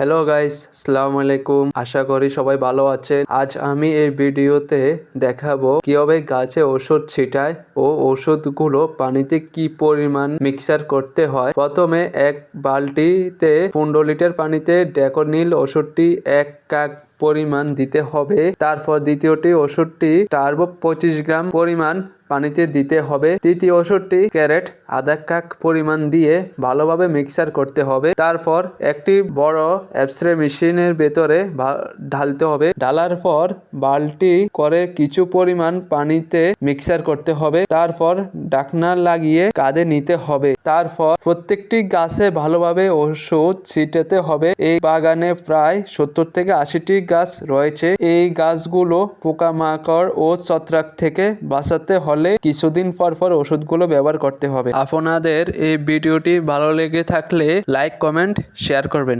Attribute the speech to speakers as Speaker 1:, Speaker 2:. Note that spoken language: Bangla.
Speaker 1: হ্যালো গাইস সালাম আলাইকুম আশা করি সবাই ভালো আছেন। আজ আমি এই ভিডিওতে দেখাবো কীভাবে গাছে ওষুধ ছিটায় ও ওষুধগুলো পানিতে কি পরিমাণ মিক্সার করতে হয়। প্রথমে এক বালতিতে পনেরো লিটার পানিতে ডেকোনিল ওষুধটি এক কাক পরিমাণ দিতে হবে। তারপর দ্বিতীয়টি ওষুধটি টার্বো পঁচিশ গ্রাম পরিমাণ পানিতে দিতে হবে। তৃতীয় ওষুধটি ক্যারেট আধা কাক পরিমাণ দিয়ে ভালোভাবে মিক্সার করতে হবে। তারপর একটি বড় এক্সরে মেশিনের ভেতরে ঢালতে হবে। ঢালার পর বালটি করে কিছু পরিমাণ পানিতে মিক্সার করতে হবে। তারপর ডাকনা লাগিয়ে কাঁধে নিতে হবে। তারপর প্রত্যেকটি গাছে ভালোভাবে ওষুধ ছিটাতে হবে। এই বাগানে প্রায় সত্তর থেকে আশিটি গাছ রয়েছে, এই গাছগুলো পোকামাকড় ও ছত্রাক থেকে বাঁচাতে হলে কিছুদিন পর পর ওষুধগুলো ব্যবহার করতে হবে। আপনাদের এই ভিডিওটি ভালো লেগে থাকলে লাইক কমেন্ট শেয়ার করবেন।